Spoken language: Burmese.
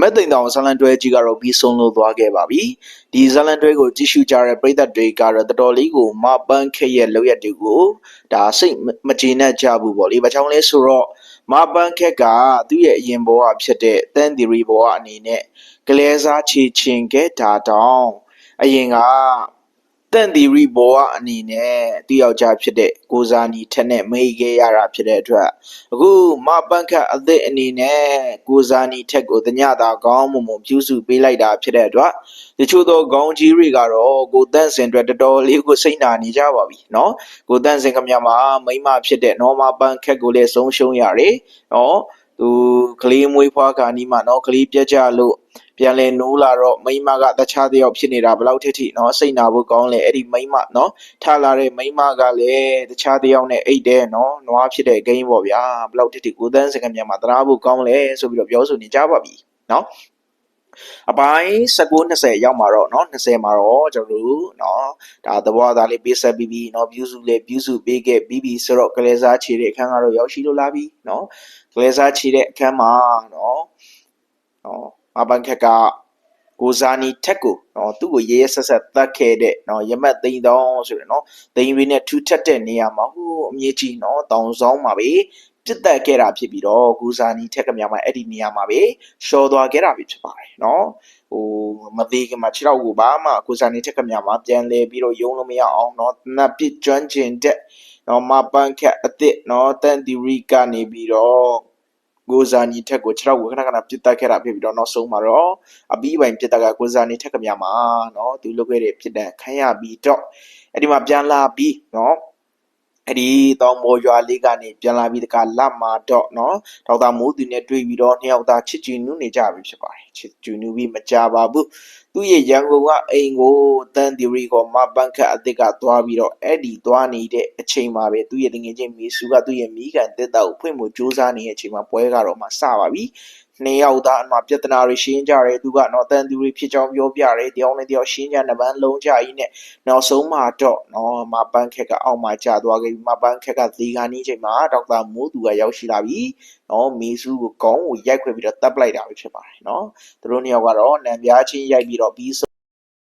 မက်သိန်တောင်ဇလန်တွဲကြီးကတော့ပြီးဆုံးလို့သွားခဲ့ပါပြီဒီဇလန်တွဲကိုကြည့်ရှုကြတဲ့ပရိသတ်တွေကတော့တော်တော်လေးကိုမပန်းခဲ့ရဲ့လောက်ရက်တွေကိုဒါစိတ်မကျေနပ်ကြဘူးပေါ့လေဘာကြောင့်လဲဆိုတော့မပန်းခက်ကသူ့ရဲ့အရင်ဘဝဖြစ်တဲ့တန်ဒီရီဘဝအနေနဲ့ကလဲစားချေချင်ခဲ့တာတောင်အရင်က တန်ဒီရီဘဝအနေနဲ့သူ့ယောက်ျားဖြစ်တဲ့ကိုဇာနီထက်နဲ့မိခဲ့ရတာဖြစ်တဲ့အတွက် အခုမပန့်ခတ်အသစ်အနေနဲ့ကိုဇာနီထက်ကိုတညတာကောင်းမွန်မွန်ပြုစုပေးလိုက်တာဖြစ်တဲ့အတွက်တချို့သောခေါင်းကြီးတွေကတော့ကိုတန့်စင်အတွက်တော်တော်လေးကိုစိတ်နာနေကြပါပြီเนาะကိုတန့်စင်ကမြမှာမိမဖြစ်တဲ့နော်မပန့်ခက်ကိုလည်းဆုံးရှုံးရတယ်เนาะ သူကလေးမွေးဖွားခါနီးမှနော်ကလေးပြက်ကြလို့ပြန်လဲနိုးလာတော့မိမကတခြားတယောက်ဖြစ်နေတာဘလောက်ထိထိနော်စိတ်နာဖို့ကောင်းလဲအဲ့ဒီမိမနော်ထလာတဲ့မိမကလည်းတခြားတယောက်နဲ့အိတ်တယ်နော်နွားဖြစ်တဲ့ဂိမ်းပေါ့ဗျာဘလောက်ထိထိကိုသန်းစကံမြန်မှာတရာဖို့ကောင်းလဲဆိုပြီးတော့ပြောဆိုနေကြပါပြီနော် အပိုင်း19 20ရောက်မှာတော့เนาะ20မှာတော့ကျွန်တော်တို့เนาะဒါသဘောသားလေးပေးဆက်ပြီးပြီးเนาะ view စုလေး view စုပေးခဲ့ပြီးပြီးဆိုတော့ကလေးစားခြေတဲ့အခန်းကတော့ရောက်ရှိလို့လာပြီเนาะကလေးစားခြေတဲ့အခန်းမှာเนาะเนาะအပန်းခက်ကကိုဇာနီထက်ကိုเนาะသူ့ကိုရေးရဆက်ဆက်တတ်ခဲ့တဲ့เนาะရမတ်သိန်းတောင်းဆိုရယ်เนาะသိန်းရင်းနဲ့ထူထက်တဲ့နေရာမှာဟိုအမြင့်ကြီးเนาะတောင်ဆောင်မှာပဲ ပြစ်တက်ခဲ့တာဖြစ်ပြီးတော့ကိုဇာနီထက်ကများမှာအဲ့ဒီနေရာမှာပဲရှော်သွားခဲ့တာပဲဖြစ်ပါတယ်เนาะဟိုမသေးခင်မှာခြေထောက်ကိုဘာမှကိုဇာနီထက်ကများမှာပြန်လဲပြီးတော့ယုံလို့မရအောင်เนาะနတ်ပစ်ကျွမ်းကျင်တဲ့เนาะမပန်းခက်အစ်စ်เนาะတန်တီရီကနေပြီးတော့ကိုဇာနီထက်ကိုခြေထောက်ကိုခဏခဏပြစ်တက်ခဲ့တာဖြစ်ပြီးတော့နောက်ဆုံးမှာတော့အပြီးပိုင်းပြစ်တက်ကကိုဇာနီထက်ကများမှာเนาะသူလုပ်ခဲ့တဲ့ဖြစ်တဲ့ခံရပြီးတော့အဲ့ဒီမှာပြန်လာပြီးเนาะ အဲ့ဒီတောင်ပေါ်ရွာလေးကနေပြန်လာပြီးတကလတ်မာတော့နော်ဒေါက်တာမိုးသူနဲ့တွေ့ပြီးတော့နှစ်ယောက်သားချစ်ကြည်နူးနေကြပြီဖြစ်ပါတယ်ချစ်ကြည်နူးပြီးမကြပါဘူးသူ့ရဲ့ရန်ကုန်ကအိမ်ကိုတန်သီရီကောမပန်ခတ်အသစ်ကသွားပြီးတော့အဲ့ဒီသွားနေတဲ့အချိန်မှာပဲသူ့ရဲ့တငယ်ချင်းမေစုကသူ့ရဲ့မိခင်တက်တာကိုဖွင့်မှုစူးစမ်းနေတဲ့အချိန်မှာပွဲကတော့မှစပါပြီ နှစ်ယောက်သားအမှပြဿနာတွေရှင်းကြတယ်သူကတော့တန်သူတွေဖြစ်ကြောင်းပြောပြတယ်တယောက်နဲ့တယောက်ရှင်းကြနဗန်းလုံးကြကြီးနဲ့နောက်ဆုံးမှာတော့နော်မပန်းခက်ကအောက်မှာကြာသွားခဲ့ပြီမပန်းခက်ကသေခါနီးချိန်မှာဒေါက်တာမိုးသူကရောက်ရှိလာပြီနော်မီဆူကိုကောင်းကိုရိုက်ခွဲပြီးတော့တပ်ပလိုက်တာပဲဖြစ်ပါတယ်နော်သူတို့နှစ်ယောက်ကတော့နံပြားချင်းရိုက်ပြီးတော့ပြီး